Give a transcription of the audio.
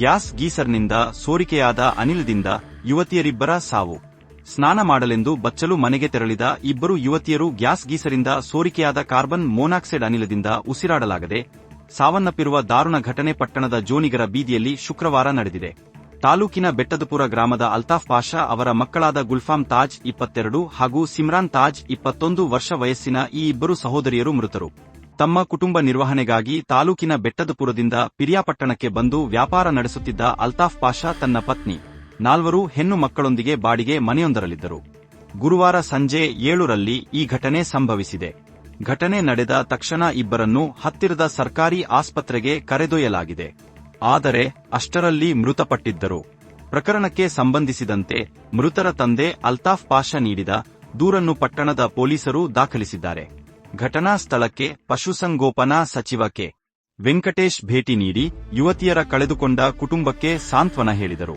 Gas ಗೀಸರ್ನಿಂದ ಸೋರಿಕೆಯಾದ ಅನಿಲದಿಂದ ಯುವತಿಯರಿಬ್ಬರ ಸಾವು. ಸ್ನಾನ ಮಾಡಲೆಂದು ಬಚ್ಚಲು ಮನೆಗೆ ತೆರಳಿದ ಇಬ್ಬರು ಯುವತಿಯರು ಗ್ಯಾಸ್ ಗೀಸರಿಂದ ಸೋರಿಕೆಯಾದ ಕಾರ್ಬನ್ ಮೊನಾಕ್ಸೈಡ್ ಅನಿಲದಿಂದ ಉಸಿರಾಡಲಾಗದೆ, ಸಾವನ್ನಪ್ಪಿರುವ ದಾರುಣ ಘಟನೆ ಪಟ್ಟಣದ ಜೋನಿಗರ ಬೀದಿಯಲ್ಲಿ ಶುಕ್ರವಾರ ನಡೆದಿದೆ. ತಾಲೂಕಿನ ಬೆಟ್ಟದಪುರ ಗ್ರಾಮದ ಅಲ್ತಾಫ್ ಪಾಷಾ ಅವರ ಮಕ್ಕಳಾದ ಗುಲ್ಫಾಮ್ ತಾಜ್ ಇಪ್ಪತ್ತೆರಡು ಹಾಗೂ ಸಿಮ್ರಾನ್ ತಾಜ್ ಇಪ್ಪತ್ತೊಂದು ವರ್ಷ ವಯಸ್ಸಿನ ಈ ಇಬ್ಬರು ಸಹೋದರಿಯರು ಮೃತರು. ತಮ್ಮ ಕುಟುಂಬ ನಿರ್ವಹಣೆಗಾಗಿ ತಾಲೂಕಿನ ಬೆಟ್ಟದಪುರದಿಂದ ಪಿರಿಯಾಪಟ್ಟಣಕ್ಕೆ ಬಂದು ವ್ಯಾಪಾರ ನಡೆಸುತ್ತಿದ್ದ ಅಲ್ತಾಫ್ ಪಾಷಾ ತನ್ನ ಪತ್ನಿ. ನಾಲ್ವರು ಹೆಣ್ಣು ಮಕ್ಕಳೊಂದಿಗೆ ಬಾಡಿಗೆ ಮನೆಯೊಂದರಲ್ಲಿದ್ದರು. ಗುರುವಾರ ಸಂಜೆ ಏಳರಲ್ಲಿ ಈ ಘಟನೆ ಸಂಭವಿಸಿದೆ. ಘಟನೆ ನಡೆದ ತಕ್ಷಣ ಇಬ್ಬರನ್ನು ಹತ್ತಿರದ ಸರ್ಕಾರಿ ಆಸ್ಪತ್ರೆಗೆ ಕರೆದೊಯ್ಯಲಾಗಿದೆ. ಆದರೆ ಅಷ್ಟರಲ್ಲಿ ಮೃತಪಟ್ಟಿದ್ದರು. ಪ್ರಕರಣಕ್ಕೆ ಸಂಬಂಧಿಸಿದಂತೆ ಮೃತರ ತಂದೆ ಅಲ್ತಾಫ್ ಪಾಷಾ ನೀಡಿದ ದೂರನ್ನು ಪಟ್ಟಣದ ಪೊಲೀಸರು ದಾಖಲಿಸಿದ್ದಾರೆ. ಘಟನಾ ಸ್ಥಳಕ್ಕೆ ಪಶುಸಂಗೋಪನಾ ಸಚಿವ ಕೆ ವೆಂಕಟೇಶ್ ಭೇಟಿ ನೀಡಿ ಯುವತಿಯರ ಕಳೆದುಕೊಂಡ ಕುಟುಂಬಕ್ಕೆ ಸಾಂತ್ವನ ಹೇಳಿದರು.